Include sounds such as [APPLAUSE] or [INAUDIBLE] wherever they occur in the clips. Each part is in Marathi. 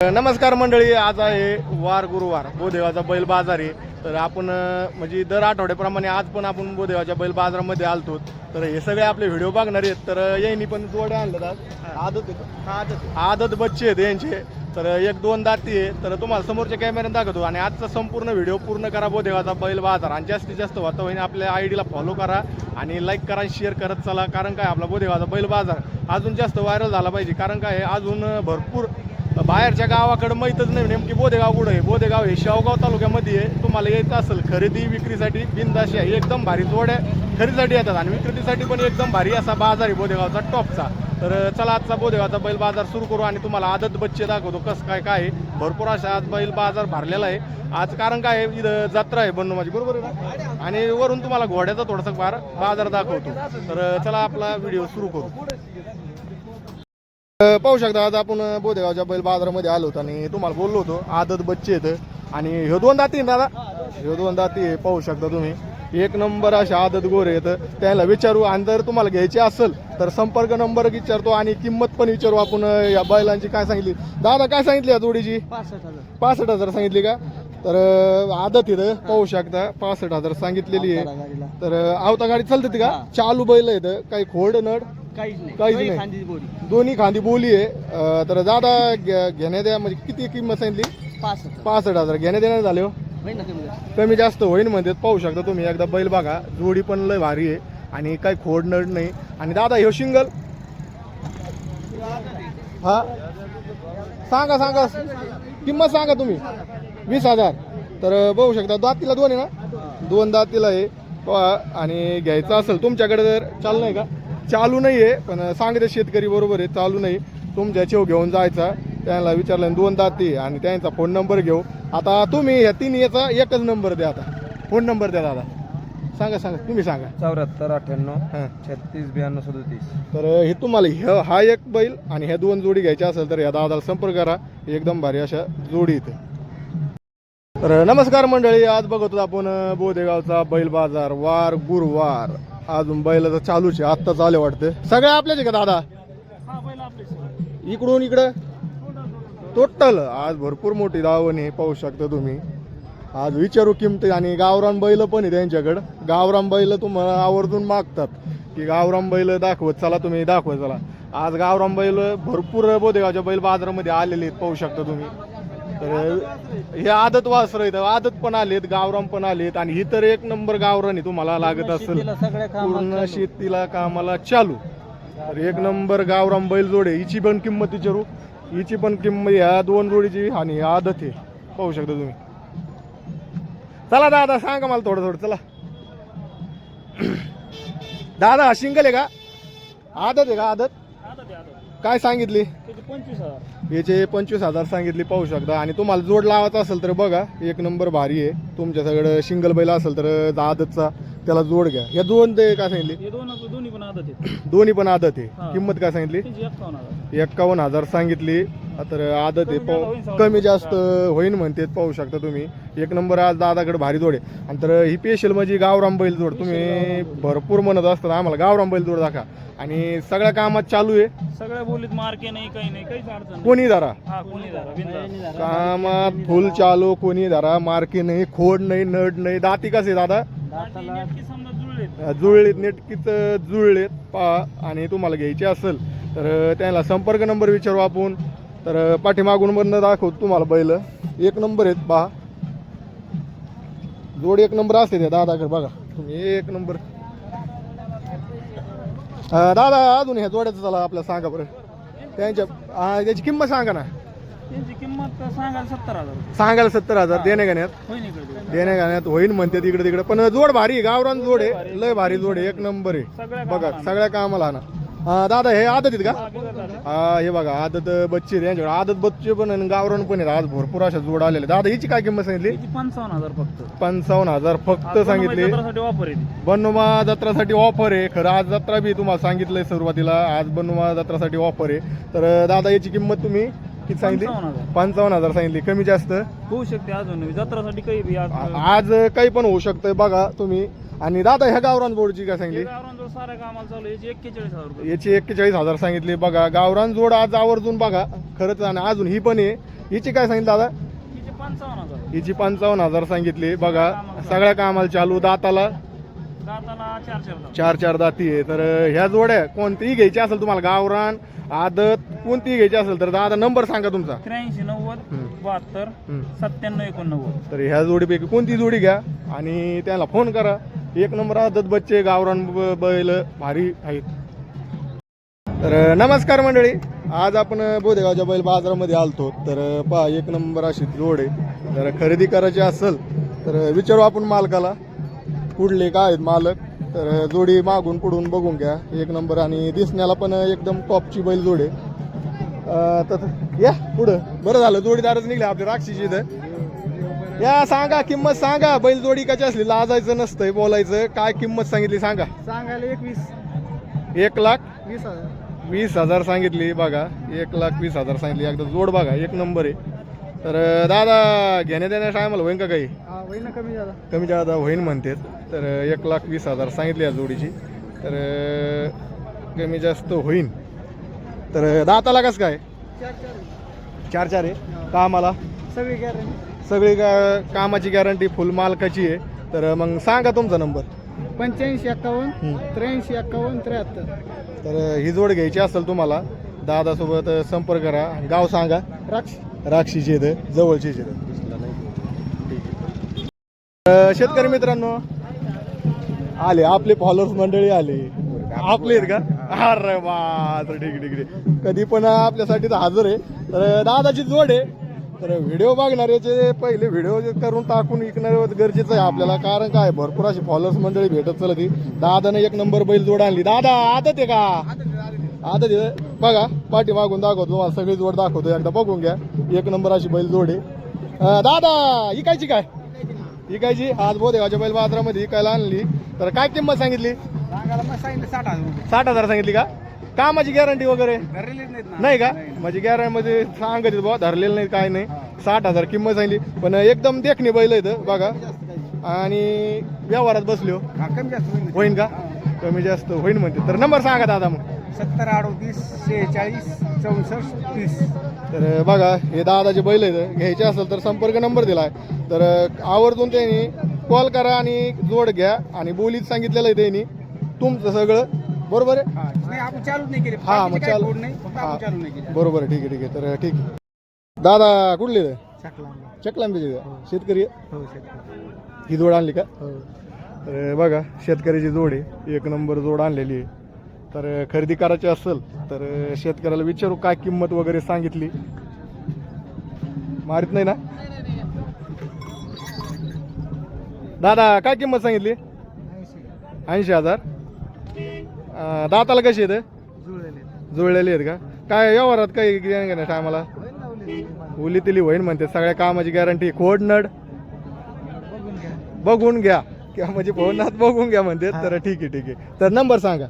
नमस्कार मंडळी आज आहे वार गुरुवार बोदेवाचा बैल बाजार आहे. तर आपण म्हणजे दर आठवड्याप्रमाणे आज पण आपण बोदेवाच्या बैल बाजारामध्ये आलतो. तर हे सगळे आपले व्हिडिओ बघणार आहेत. तर यांनी पण जोड्या आणलं आदत आदत आदत बच्चे आहेत यांचे. तर एक दोन दाती आहे. तर तुम्हाला समोरच्या कॅमेऱ्यात दाखवतो. आणि आजचा संपूर्ण व्हिडिओ पूर्ण करा बोदेवाचा बैल बाजार. आणि जास्तीत जास्त होतं होईन आपल्या आय डीला फॉलो करा आणि लाईक करा शेअर करत चला. कारण काय आपला बोदेवाचा बैल बाजार अजून जास्त व्हायरल झाला पाहिजे. कारण काय अजून भरपूर बाहेरच्या गावाकडं माहीतच नाही नेमकी बोदेगाव कुठं आहे? बोदेगाव हे शेवगाव तालुक्यामध्ये आहे. तुम्हाला येत असेल खरेदी विक्रीसाठी बिंदाशी आहे एकदम भारी जोड्या खरेदीसाठी येतात आणि विक्रीसाठी पण एकदम भारी असा बाजार आहे बोदेगावचा टॉपचा. तर चला आजचा बोदेगावचा बैल बाजार सुरू करू आणि तुम्हाला आदत बच्चे दाखवतो कसं काय काय आहे. भरपूर अशा आज बैल बाजार भरलेला आहे. आज कारण काय आहे? इथं जत्रा आहे बनू बरोबर आहे ना? आणि वरून तुम्हाला घोड्याचा थोडासा बार बाजार दाखवतो. तर चला आपला व्हिडिओ सुरू करू. पाहू शकता आज आपण अ, बोदेगावच्या बैल बाजारामध्ये आलो होतो आणि तुम्हाला बोललो होतो आदत बच्चे आहेत. आणि ह्यो दोन दाती दादा. ह्यो दोन दाती पाहू शकता तुम्ही. एक नंबर अशा आदत गोरे आहेत. त्याला विचारू आणि जर तुम्हाला घ्यायचे असेल तर संपर्क नंबर विचारतो आणि किंमत पण विचारू आपण या बैलांची काय सांगितली. दादा काय सांगितली या जोडीची? पासष्ट हजार. सांगितली का? तर आदत इथं पाहू शकता. पासष्ट हजार सांगितलेली आहे. तर आवता गाडी चालते का. चालू बैल आहेत काही खोड नड? काहीच नाही. काहीच दोन्ही नाही. खांदी बोली. आहे. अं, तर दादा घे- घेण्या द्या म्हणजे किती किंमत सांगितली? पासष्ट. पासष्ट हजार. घेण्या देण्यात झाले हो. होईल ना कमी जास्त? कमी जास्त होईन म्हणजे पाहू शकता तुम्ही. एकदा बैल बघा. जोडी पण लय भारी आहे. आणि काही खोड नड नाही. आणि दादा ह्यो सिंगल? हा? सांगा सांगा. किंमत सांगा तुम्ही. वीस हजार. तर बघू शकता. दातीला दोन आहे ना? दोन दातीला आहे. पहा, आणि घ्यायचं असेल तुमच्याकडे जर चालू नाही का? चालू नाही आहे पण सांगितलं शेतकरी बरोबर आहे चालू नाही. तुमच्या चेव घेऊन जायचा. त्यांना विचारलं दोन दाती आणि त्यांचा फोन नंबर घेऊ. आता तुम्ही या तीन याचा एकच नंबर द्या आता. फोन नंबर द्या दादा. सांगा सांगा तुम्ही सांगा. चौऱ्याहत्तर अठ्ठ्याण्णव हां. छत्तीस ब्याण्णव सदोतीस. तर हे तुम्हाला ह्या हा एक बैल आणि ह्या दोन जोडी घ्यायच्या असेल तर या दादाला संपर्क करा. एकदम भारी अशा जोडी इथे. तर नमस्कार मंडळी. आज बघत होतो आपण बोदेगावचा बैल बाजार वार गुरुवार. अजून बैलाचं चालूच आहे. आत्ता आले वाटते. सगळे आपल्याच आहे का दादा? इकडून इकडं? टोटल. आज भरपूर मोठी दावण आहे पाहू शकता तुम्ही. आज विचारू किमती आणि गावरान बैल पण आहे त्यांच्याकडं. गावरान बैल तुम्हाला आवर्जून मागतात. की गावरान बैल दाखवत चला तुम्ही दाखवत चला. आज गावरान बैल भरपूर बोदेगावच्या बैल बाजारामध्ये आलेले आहेत पाहू शकता तुम्ही. तर हे आदत वासर आहेत. आदत पण आलेत गावरान पण आलेत आणि ही तर एक नंबर गावरान आहे तुम्हाला लागत असेल. पूर्ण. शेतीला कामाला चालू. तर एक नंबर गावराम बैल जोडे हिची पण किंमत विचारू. हिची पण किंमत ह्या दोन जोडीची आणि आदत आहे. पाहू शकता तुम्ही. चला दादा सांगा मला थोडं थोडं. चला. दादा हा सिंगल आहे का? आदत आहे का आदत? काय सांगितली? याचे पंचवीस हजार सांगितली पाहू शकता. आणि तुम्हाला जोड लावायचा असेल तर बघा एक नंबर भारी आहे. तुमच्या सगळं सिंगल बैल असेल तर आदतचा त्याला जोड घ्या. या दोन ते काय सांगितली? हे दोन दोन्ही पण आदत आहेत. [COUGHS] दोन्ही पण आदत आहे. किंमत काय सांगितली? त्याची एक्कावन्न हजार. एक्कावन्न हजार सांगितली. तर आदत आहे. कमी पाहू-. कमी जास्त होईन म्हणते पाहू शकता तुम्ही. एक नंबर आज दादाकडे भारी जोड आहे. आणि तर ही पेशल म्हणजे गावराम बैल जोड. तुम्ही भरपूर म्हणत असतात आम्हाला गावराम बैल जोड दाखवा. आणि सगळ्या कामात चालू आहे. सगळ्या बोलीत मार्के नाही काही नाही काहीच अडचण नाही. कोणी धरा? हा कोणी धरा बिनधास्त. कामात फुल चालू कोणी धरा मार्के नाही खोड नाही नड नाही दाती कसे दादा? दाटी नेटकी समजा जुळलेत. जुळलेत नेटकीच जुळलेत. पहा आणि तुम्हाला घ्यायचे असेल तर त्यांना संपर्क नंबर विचारू आपण. तर पाठीमागून मधनं दाखवतो तुम्हाला बैल. एक नंबर आहेत पहा. जोड एक नंबर असते त्या दादाकडे बघा. तुम्ही एक नंबर. दादा अजून ह्या जोड्याचं चला आपल्याला सांगा बरं. त्यांच्या हा, त्याची किंमत सांगा ना. त्यांची किंमत सांगायला सत्तर हजार. सांगायला सत्तर हजार देणे गाण्यात होईल इकडे देण्या गाण्यात होईन म्हणते तिकडे तिकडे पण जोड भारी आहे, गावरान जोड आहे. लय भारी. जोड आहे एक नंबर आहे. सगळ्या बघा. सगळ्या कामाला ना दादा हे आदत आहेत का? हा. हा बघा आदत बच्चे आहेत यांच्याकडे. आदत बच्चे पण आणि गावरान पण आहेत. आज भरपूर अशा जोड आलेले दादा हिची काय किंमत सांगितली? पंचावन्न हजार फक्त. पंचावन्न हजार फक्त आज सांगितली. जत्रासाठी वापर ती. बनुमा जत्रासाठी ऑफर आहे. खरं आज जत्रा बी तुम्हाला सांगितलंय सुरुवातीला. आज बनुमा जत्रासाठी ऑफर आहे. तर दादा याची किंमत तुम्ही किती सांगितली? पंचावन्न हजार. पंचावन्न हजार सांगितली. कमी जास्त? होऊ शकते अजून. जत्रासाठी काही बी आज आज काही पण होऊ शकतंय. बघा तुम्ही आणि दादा ह्या गावरान बोर्डची काय सांगितली गावरान साऱ्या कामाला चालू आहे. याची एक्केचाळीस हजार रुपये. याची एक्केचाळीस हजार सांगितले. बघा गावरान जोड आज आवर्जून बघा. खरंच आणि अजून ही पण आहे. हिची काय सांगितलं दादा? हिचे पंचावन्न हजार. हिची पंचावन्न हजार सांगितली. बघा सगळ्या कामाला चालू. दाताला? दाताला चार चार दात. चार चार दाती आहे. तर ह्या जोड्या कोणतीही घ्यायची असेल तुम्हाला गावरान आदत कोणतीही घ्यायची असेल तर दादा नंबर सांगा तुमचा. त्र्याऐंशी नव्वद. बहात्तर. सत्त्याण्णव एकोणनव्वद. तर ह्या जोडीपैकी कोणती जोडी घ्या आणि त्याला फोन करा. एक नंबर आदत बच्चे गावरान ब- बैल भारी आहेत. तर नमस्कार मंडळी. आज आपण बोधेगावच्या बैल बाजारामध्ये आलतो. तर पहा एक नंबर अशी जोड आहे. जर खरेदी करायची असेल तर विचारू आपण मालकाला. कुठले काय आहेत मालक? तर जोडी मागून पुढून बघून घ्या. एक नंबर आणि दिसण्याला पण एकदम टॉपची बैल जोड आहे. तर या पुढं. बरं झालं जोडीदारच निघले आपले राक्षीची इथं. या सांगा किंमत सांगा. बैल जोडी कशी असली? लाजायचं नसतंय बोलायचं. काय किंमत सांगितली सांगा. सांगायला एकवीस एक लाख? वीस हजार. वीस हजार सांगितली बघा. एक लाख वीस हजार सांगितली. एकदा जोड बघा एक नंबर आहे. तर दादा घेण्या देण्या टायमाला होईन का काही? हा वही कमी झाला कमी जादा होईन म्हणतात. तर एक लाख वीस हजार सांगितली या जोडीची. तर कमी जास्त होईन. तर दाताला कसं काय? चार चार आहे. कामाला सगळी गॅरंटी सगळी का कामाची गॅरंटी फुल मालकाची आहे. तर मग सांगा तुमचा नंबर पंच्याऐंशी एक्कावन्न हं. त्र्याऐंशी एक्कावन्न त्र्याहत्तर. तर ही जोड घ्यायची असेल तुम्हाला दादासोबत संपर्क करा. गाव सांगा. राक्ष. राक्षीची इथं जवळची इथं अं, शेतकरी मित्रांनो आले आपले फॉलोअर्स मंडळी आले. आपले आहेत का? अरे वा तर ठीक ठीक आहे. कधी पण आपल्यासाठी तर हजर आहे. तर दादाची जोड आहे. तर व्हिडिओ बघणाऱ्याचे पहिले व्हिडिओ करून टाकून विकणं गरजेचं आहे आपल्याला. कारण काय भरपूर अशी फॉलोअर्स मंडळी भेटत चलत ही दादाने एक नंबर बैल जोड आणली. दादा आदत आहे का? आता ते बघा पाठी मागून दाखवतो सगळी जोड दाखवतो. एकदा बघून घ्या. एक नंबर अशी बैल जोड आहे. दादा इकायची काय? इकायची आज बोधेगावच्या बैल बाजारामध्ये इकायला आणली. तर काय किंमत सांगितली? साठ हजार सांगितली का? कामाची गॅरंटी वगैरे? धरलेलीच नाहीत ना. नाही का? म्हणजे गॅरंटी मध्ये सांगत बुवा धरलेलं नाही काय नाही. साठ हजार किंमत सांगितली पण एकदम देखणी बैल इथं बघा. आणि व्यवहारात बसलो. हा कमी जास्त होईल होईन का? कमी जास्त होईन म्हणते. तर नंबर सांगा दादा मग. सत्तर अडोतीस शेहेचाळीस चौसष्ट तीस. तर बघा हे दादाचे बैल आहेत. घ्यायचे असेल तर संपर्क नंबर दिलाय. तर आवर्जून त्यांनी कॉल करा आणि जोड घ्या. आणि बोलीत सांगितलेलं आहे त्यांनी. तुमचं सगळं बरोबर आहे? हा नाही आपण चालूच नाही केले. हा, मग बाकीचे काही चालू- नाही फक्त हा. आपण चालू नाही केले. बरोबर आहे ठीक आहे ठीक आहे. तर ठीक आहे. दादा कुठले चकलांबीचे का? शेतकरी आहे? हो शेतकरी. ही जोड आणली का? हो. तर बघा शेतकऱ्याची जोड आहे. एक नंबर जोड आणलेली आहे. तर खरेदी करायची असेल तर शेतकऱ्याला विचारू काय किंमत वगैरे सांगितली. मारित नाही ना? दादा काय किंमत सांगितली? ऐंशी हजार. अं, दाताला कशी आहेत? जुळलेले जुळलेली आहेत का? काय व्यवहारात काही घेणं घेणं टायमाला? उली तिली होईन म्हणते. सगळ्या कामाची गॅरंटी खोड नड. बघून घ्या. बघून घ्या. किंवा म्हणजे फोनात बघून घ्या म्हणते. तर ठीक आहे ठीक आहे. तर नंबर सांगा.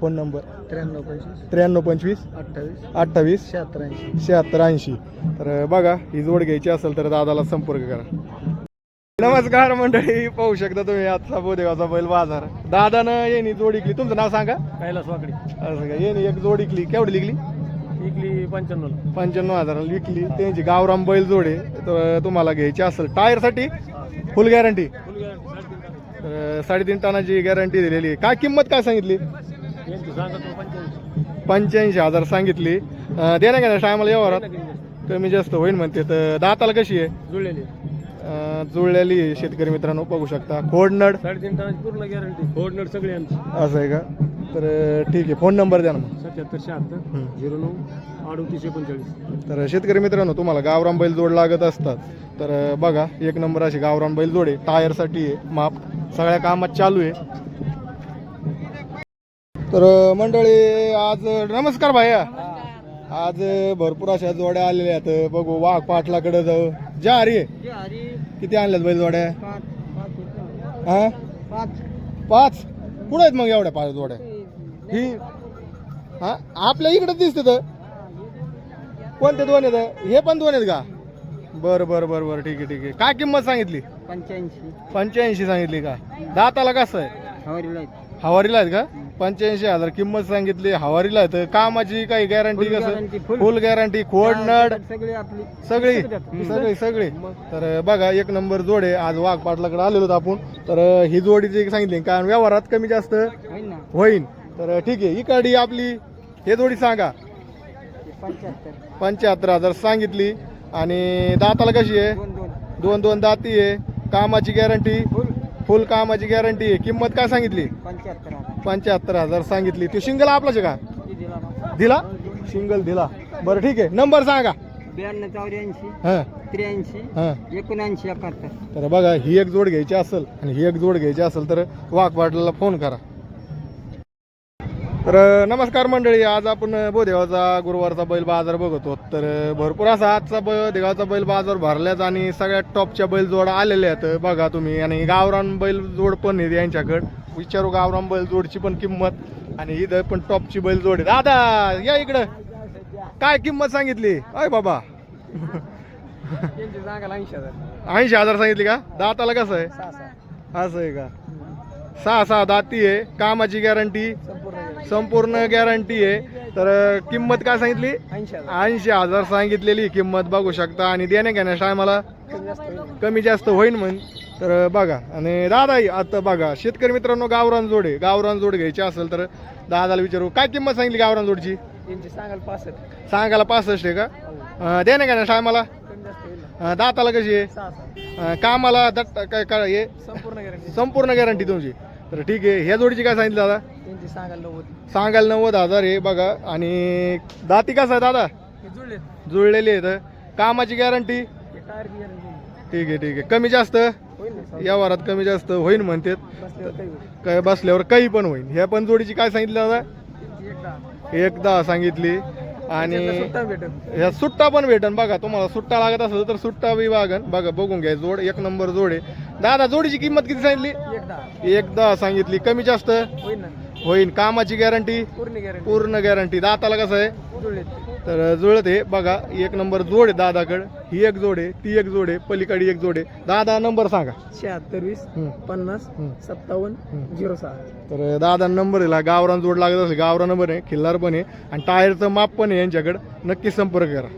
Phone number. त्र्याण्णव पंचवीस. त्र्याण्णव पंचवीस. अठ्ठावीस. अठ्ठावीस. शहात्तर ऐंशी. शहात्तर ऐंशी. तर बघा ही जोड घ्यायची असेल तर दादाला संपर्क करा. नमस्कार मंडळी पाहू शकता तुम्ही आजचा बोदेगावचा बैल बाजार. दादानं येणी जोड इकली. तुमचं नाव सांगा. कैलास वाकडी. असं का? येणी एक जोड इकली. केवढी लिकली इकली पंच्याण्णव. पंच्याण्णव हजाराला विकली. त्यांची गावराम बैल जोड. तर तुम्हाला घ्यायची असेल. टायरसाठी फुल गॅरंटी फुल गॅरंटी तर साडेतीन टनाची गॅरंटी दिलेली आहे. काय किंमत काय सांगितली? पंच्याऐंशी. हजार सांगितली. देण्या का टायमाला व्यवहारात कमी जास्त होईल म्हणते. तर दाताला कशी आहे? जुळलेली जुळलेली आहे शेतकरी मित्रांनो बघू शकता. खोडनड. साडेतीन टनाची पूर्ण गॅरंटी फोडनट सगळे असं आहे का? तर ठीक आहे. फोन नंबर द्या ना मग. सत्याहत्तर शहात्तर हं. झिरो नऊ अडोतीस एकोणचाळीस तर शेतकरी मित्रांनो तुम्हाला गावरान बैल जोड लागत असतात. तर अं, बघा एक नंबर अशी गावरान बैल जोड आहे. टायरसाठी आहे. माप सगळ्या कामात चालू आहे. तर अं, मंडळी आज नमस्कार भाया. आज भरपूर अशा जोड्या आलेल्या आहेत. बघू वाघ पाटलाकडे जाऊ. जा अरे किती आणल्यात बैल जोड्या? पाच. पाच हा? पाच. कुठे आहेत मग एवढ्या पाच जोड्या? ही? हा? आपल्या इकडे दिसते तर. कोणते दोन आहेत? हे पण दोन आहेत का? बरं बरं बरं बरं. ठीक आहे ठीक आहे. काय किंमत सांगितली? पंच्याऐंशी. पंच्याऐंशी सांगितली का? दाताला कसं आहे? हवारीला आहेत का? पंच्याऐंशी हजार किंमत सांगितली. हवारीला आहे तर कामाची काही गॅरंटी कसं? full. फुल गॅरंटी खोड नड. सगळी आपली. सगळी. सगळी सगळी तर बघा एक नंबर जोड आहे आज वाघ पाटलाकडे आलेलो होतो आपण. तर ही जोडीची सांगितली कारण व्यवहारात कमी जास्त होईल ना. होईल तर ठीक आहे इकडे आपली हे जोडी सांगा. पंच्याहत्तर. पंच्याहत्तर हजार सांगितली. आणि दाताला कशी आहे? दोन दोन. दोन दोन दाती आहे. कामाची गॅरंटी फुल फुल कामाची गॅरंटी आहे. किंमत काय सांगितली? पंच्याहत्तर हजार. पंच्याहत्तर हजार सांगितली. ती सिंगल आपलाच का? दिला? ना? दिला सिंगल दिला. बरं ठीक आहे. नंबर सांगा. ब्याण्णव चौऱ्याऐंशी हां. त्र्याऐंशी हां. एकोणऐंशी एकाहत्तर. तर बघा ही एक जोड घ्यायची असेल आणि ही एक जोड घ्यायची असेल तर वाघ पाटलाला फोन करा. तर नमस्कार मंडळी आज आपण बोदेगावचा गुरुवारचा बैल बाजार बघतो. तर भरपूर असा आजचा ब देगावचा बैल बाजार भरल्याच आणि सगळ्यात टॉपच्या बैल जोड आलेल्या आहेत. बघा तुम्ही आणि गावरान बैल जोड पण आहे यांच्याकडं. विचारू गावरान बैल जोडची पण किंमत आणि इथं पण टॉपची बैल जोड आहे दादा या इकडं. काय किंमत सांगितली? अय बाबा. ऐंशी हजार. सांगितली का? दाताला कसं आहे? असं आहे का? सहा सहा दाती आहे. कामाची गॅरंटी. संपूर्ण गॅरंटी आहे. तर किंमत काय सांगितली? ऐंशी हजार सांगितलेली किंमत बघू शकता. आणि देण्या घेण्यास टायमाला कमी जास्त होईल कमी जास्त होईल म्हण. तर बघा. आणि दादाही आता बघा. शेतकरी मित्रांनो गावरान जोड. आहे गावरान जोड घ्यायची असेल तर दादाला विचारू. काय किंमत सांगितली गावरान जोडची? सांगायला पासष्ट. सांगायला पासष्ट आहे का? देण्या घेण्यास टायमाला? दाताला कशी आहे? कामाला दट काय काय संपूर्ण गॅरंटी तुमची. तर ठीक आहे ह्या जोडीची काय सांगितलं दादा? यांची सांगायला नव्वद. सांगायला नव्वद हजार आहे बघा. आणि दाती कसं आहे दादा? हे जुळले जुळलेली आहेत. कामाची गॅरंटी हे ठीक आहे ठीक आहे. कमी जास्त? होईल ना या वारात कमी जास्त होईल म्हणतात. बसल्यावर काही होईल. काय बसल्यावर काही पण होईल ह्या पण जोडीची काय सांगितलं दादा? त्यांची एक दहा. एक दहा सांगितली. आणि ह्या सुट्टा पण भेटन. बघा तुम्हाला सुट्टा लागत असेल तर सुट्टा बी बागन बघा बघून घ्या. जोड एक नंबर जोड आहे. दादा जोडीची किंमत किती सांगितली? एक दहा एक दहा सांगितली. कमी जास्त? होईल ना. होईल कामाची गॅरंटी? पूर्ण गॅरंटी. पूर्ण गॅरंटी. दाताला कसं आहे? तर जुळत आहे. बघा एक नंबर जोड आहे दादाकड. ही एक जोड आहे ती एक जोड आहे पलीकडे एक जोड आहे. दादा नंबर सांगा. शहात्तर वीस पन्नास. सत्तावन्न. झिरो सहा. तर दादा नंबर आहे. गावरान जोड लागत असेल गावरान नंबर आहे. खिल्लार पण आहे. आणि टायरचं माप पण आहे यांच्याकडं. नक्की संपर्क करा.